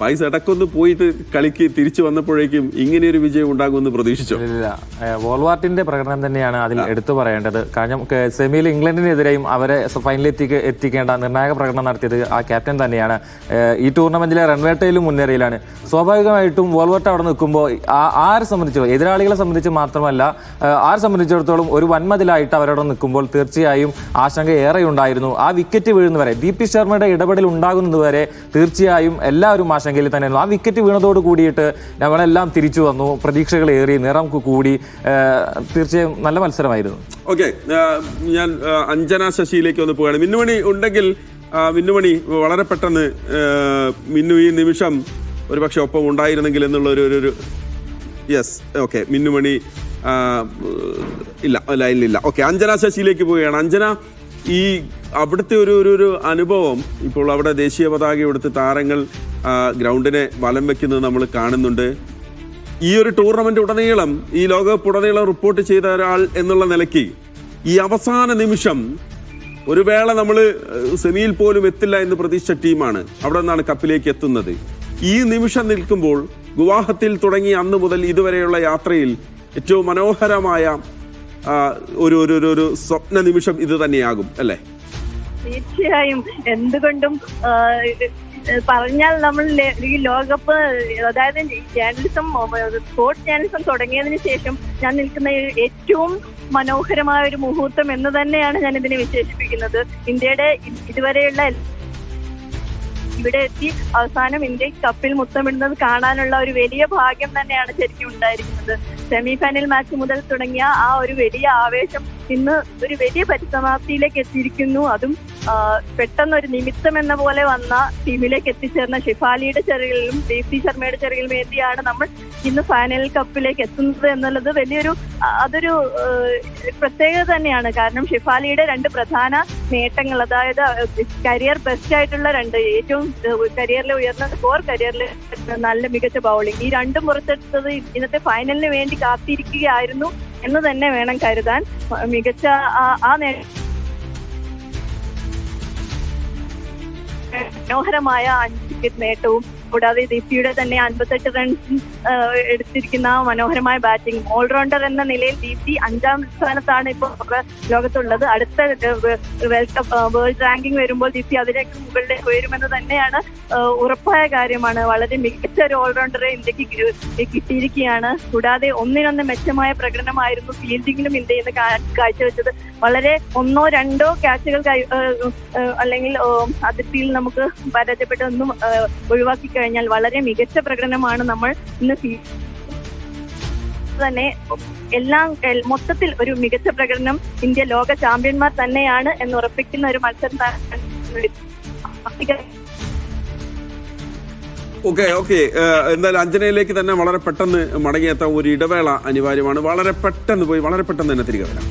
പൈസ ഇടക്കൊന്ന് പോയിട്ട് കളിക്ക് തിരിച്ചു വന്നപ്പോഴേക്കും ഇങ്ങനെ ഒരു വിജയം ഉണ്ടാകുമെന്ന് പ്രതീക്ഷിച്ചു? ഇല്ല വോൾവാർട്ടിന്റെ പ്രകടനം തന്നെയാണ് അതിൽ എടുത്തു പറയേണ്ടത്. കാരണം സെമിയിൽ ഇംഗ്ലണ്ടിനെതിരെയും അവരെ ഫൈനലിൽ എത്തി എത്തിക്കേണ്ട നിർണായക പ്രകടനം നടത്തിയത് ആ ക്യാപ്റ്റൻ തന്നെയാണ്. ഈ ടൂർണമെന്റിലെ റൺവേട്ടയിലും മുന്നേറിയിലാണ് സ്വാഭാവികമായിട്ടും വോൾവാർട്ട് അവിടെ നിൽക്കുമ്പോൾ ആരെ സംബന്ധിച്ചോ എതിരാളികളെ സംബന്ധിച്ച് മാത്രമല്ല ആരെ സംബന്ധിച്ചിടത്തോളം ഒരു വൻമതിലായിട്ട് അവരവിടെ നിൽക്കുമ്പോൾ തീർച്ചയായും ആശങ്ക ഏറെ ഉണ്ടായിരുന്നു ആ വിക്കറ്റ് വീഴുന്നവരെ ദീപി ശർമ്മയുടെ ഇടപെടൽ ഉണ്ടാകുന്നതുവരെ തീർച്ചയായും എല്ലാവരും ആശങ്കയിൽ തന്നെയായിരുന്നു ആ വിക്കറ്റ് വീണതോട് കൂടിയിട്ട് നമ്മളെല്ലാം തിരിച്ചു വന്നു. പ്രതീക്ഷകൾ ഏറി നിറം കൂടി. തീർച്ചയായും നല്ല മത്സരമായിരുന്നു. ഓക്കെ ഞാൻ അഞ്ജന ശശിയിലേക്ക് ഒന്ന് പോവുകയാണ്. മിന്നുമണി ഉണ്ടെങ്കിൽ മിന്നുമണി വളരെ പെട്ടെന്ന് മിന്നു ഈ നിമിഷം ഒരു പക്ഷെ ഒപ്പം ഉണ്ടായിരുന്നെങ്കിൽ എന്നുള്ള ഒരു ഒരു യെസ് ഓക്കെ മിന്നുമണി ഇല്ല ലൈനിലില്ല ഓക്കെ അഞ്ജന ശശിയിലേക്ക് പോവുകയാണ്. അഞ്ജന ഈ അവിടുത്തെ ഒരു ഒരു അനുഭവം ഇപ്പോൾ അവിടെ ദേശീയ പതാക എടുത്ത് താരങ്ങൾ ഗ്രൗണ്ടിനെ വലം വെക്കുന്നത് നമ്മൾ കാണുന്നുണ്ട്. ഈ ഒരു ടൂർണമെന്റ് ഉടനീളം ഈ ലോകകപ്പ് ഉടനീളം റിപ്പോർട്ട് ചെയ്ത ഒരാൾ എന്നുള്ള നിലയ്ക്ക് ഈ അവസാന നിമിഷം ഒരു വേള നമ്മൾ സെമിയിൽ പോലും എത്തില്ല എന്ന് പ്രതീക്ഷിച്ച ടീമാണ് അവിടെ നിന്നാണ് കപ്പിലേക്ക് എത്തുന്നത്. ഈ നിമിഷം നിൽക്കുമ്പോൾ ഗുവാഹത്തിയിൽ തുടങ്ങി അന്ന് മുതൽ ഇതുവരെയുള്ള യാത്രയിൽ ഏറ്റവും മനോഹരമായ ഒരു ഒരു ഒരു- സ്വപ്ന നിമിഷം ഇത് തന്നെയാകും അല്ലേ? തീർച്ചയായും. എന്തുകൊണ്ടും പറഞ്ഞാൽ നമ്മൾ ഈ ലോകകപ്പ് അതായത് ജേർണലിസം സ്പോർട്സ് ജേർണലിസം തുടങ്ങിയതിന് ശേഷം ഞാൻ നിൽക്കുന്ന ഏറ്റവും മനോഹരമായ ഒരു മുഹൂർത്തം എന്ന് തന്നെയാണ് ഞാൻ ഇതിനെ വിശേഷിപ്പിക്കുന്നത്. ഇന്ത്യയുടെ ഇതുവരെയുള്ള ഇവിടെ എത്തി അവസാനം ഇന്ത്യ കപ്പിൽ മുത്തമിടുന്നത് കാണാനുള്ള ഒരു വലിയ ഭാഗ്യം തന്നെയാണ് ശരിക്കും ഉണ്ടായിരിക്കുന്നത്. സെമി ഫൈനൽ മാച്ച് മുതൽ തുടങ്ങിയ ആ ഒരു വലിയ ആവേശം ഇന്ന് ഒരു വലിയ പരിസമാപ്തിയിലേക്ക് എത്തിയിരിക്കുന്നു. അതും പെട്ടെന്ന് ഒരു നിമിത്തം എന്ന പോലെ വന്ന ടീമിലേക്ക് എത്തിച്ചേർന്ന ഷിഫാലിയുടെ ചെറിയിലും ദീപ്തി ശർമ്മയുടെ ചെറിയിലും വേണ്ടിയാണ് നമ്മൾ ഇന്ന് ഫൈനൽ കപ്പിലേക്ക് എത്തുന്നത് എന്നുള്ളത് വലിയൊരു അതൊരു പ്രത്യേകത തന്നെയാണ്. കാരണം ഷിഫാലിയുടെ രണ്ട് പ്രധാന നേട്ടങ്ങൾ അതായത് കരിയർ ബെസ്റ്റ് ആയിട്ടുള്ള രണ്ട് ഏറ്റവും കരിയറിലെ ഉയർന്ന സ്കോർ കരിയറിൽ നല്ല മികച്ച ബൗളിംഗ് ഈ രണ്ടും പുറത്തെടുത്തത് ഇന്നത്തെ ഫൈനലിന് വേണ്ടി കാത്തിരിക്കുകയായിരുന്നു. എന്ന് തന്നെ വേണം കരുതാൻ. മികച്ച ആ- മനോഹരമായ അഞ്ച് വിക്കറ്റ് നേട്ടവും കൂടാതെ ദീപ്തിയുടെ തന്നെ അൻപത്തെട്ട് റൺസ് എടുത്തിരിക്കുന്ന മനോഹരമായ ബാറ്റിംഗ് ഓൾറൗണ്ടർ എന്ന നിലയിൽ ദീപ്തി അഞ്ചാം സ്ഥാനത്താണ് ഇപ്പോൾ ലോകത്തുള്ളത്. അടുത്ത വേൾഡ് കപ്പ് വേൾഡ് റാങ്കിംഗ് വരുമ്പോൾ ദീപ്തി അതിലേക്ക് മുകളിലേക്ക് ഉയരുമെന്ന് തന്നെയാണ് ഉറപ്പായ കാര്യമാണ്. വളരെ മികച്ച ഒരു ഓൾറൗണ്ടറെ ഇന്ത്യയ്ക്ക് കിട്ടിയിരിക്കുകയാണ്. കൂടാതെ ഒന്നിനൊന്ന് മെച്ചമായ പ്രകടനമായിരുന്നു ഫീൽഡിങ്ങിലും ഇന്ത്യ ഇന്ന് കാഴ്ചവെച്ചത്. വളരെ ഒന്നോ രണ്ടോ ക്യാച്ചുകൾ അല്ലെങ്കിൽ അതിർത്തിയിൽ നമുക്ക് പരാജയപ്പെട്ടൊന്നും ഒഴിവാക്കി കഴിഞ്ഞാൽ വളരെ മികച്ച പ്രകടനമാണ് നമ്മൾ ഇന്ന് തന്നെ എല്ലാം മൊത്തത്തിൽ ഒരു മികച്ച പ്രകടനം ഇന്ത്യ ലോക ചാമ്പ്യന്മാർ തന്നെയാണ് എന്ന് ഉറപ്പിക്കുന്ന ഒരു മത്സരം ഓക്കെ ഓക്കെ. എന്തായാലും അഞ്ജനയിലേക്ക് തന്നെ വളരെ പെട്ടെന്ന് മടങ്ങിയെത്താൻ ഒരു ഇടവേള അനിവാര്യമാണ്. വളരെ പെട്ടെന്ന് പോയി വളരെ പെട്ടെന്ന് തന്നെ തിരികെ വരാം.